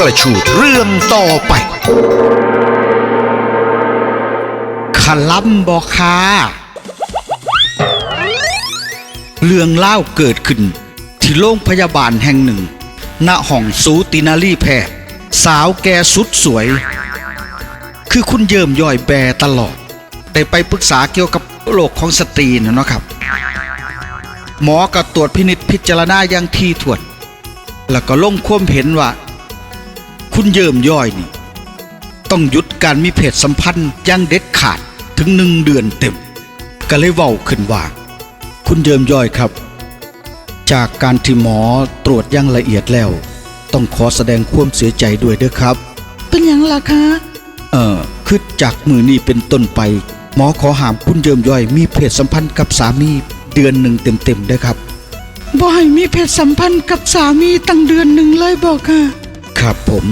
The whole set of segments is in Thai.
กระชูดเรื่องต่อไปขลัมบอคาเรื่องเล่าเกิดขึ้น ที่โรงพยาบาลแห่งหนึ่ง ณ ห้องสูตินารีแพทย์ สาวแก่สุดสวย คือคุณเยิมย่อยแบตลอด ได้ไปปรึกษาเกี่ยวกับโรคของสตรีนะเนาะครับ หมอก็ตรวจพินิจพิจารณาอย่างที่ถ้วนแล้วก็ลงความเห็นว่า คุณเยิมย่อยนี่ ต้องหยุดการมีเพศสัมพันธ์อย่างเด็ดขาดถึงหนึ่งเดือนเต็ม ก็เลยเว้าขึ้นว่า คุณเยิมย่อยครับ จากการที่หมอตรวจอย่างละเอียดแล้ว ต้องขอแสดงความเสียใจด้วยเด้อครับ เป็นหยังล่ะคะ เออคือจากมือนี้เป็นต้นไป หมอขอห้ามคุณเยิมย่อย มีเพศสัมพันธ์กับสามีเดือนหนึ่งเต็มๆเด้อครับบ่ให้มีเพศสัมพันธ์กับสามีตั้งเดือนหนึ่งเลยบอกค่ะ ครับผม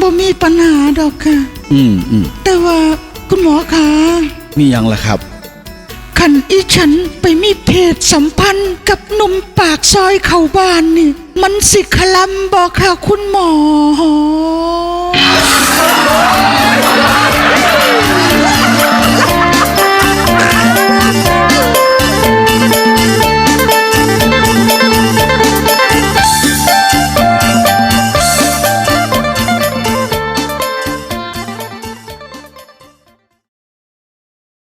บ่มีปัญหาดอกค่ะ อืมอืมแต่ว่าคุณหมอคะมีหยังล่ะครับคันอีฉันไปมีเพศสัมพันธ์กับหนุ่มปากซอยเข้าบ้านนี่ มันสิคลัมบอกค่ะคุณหมอ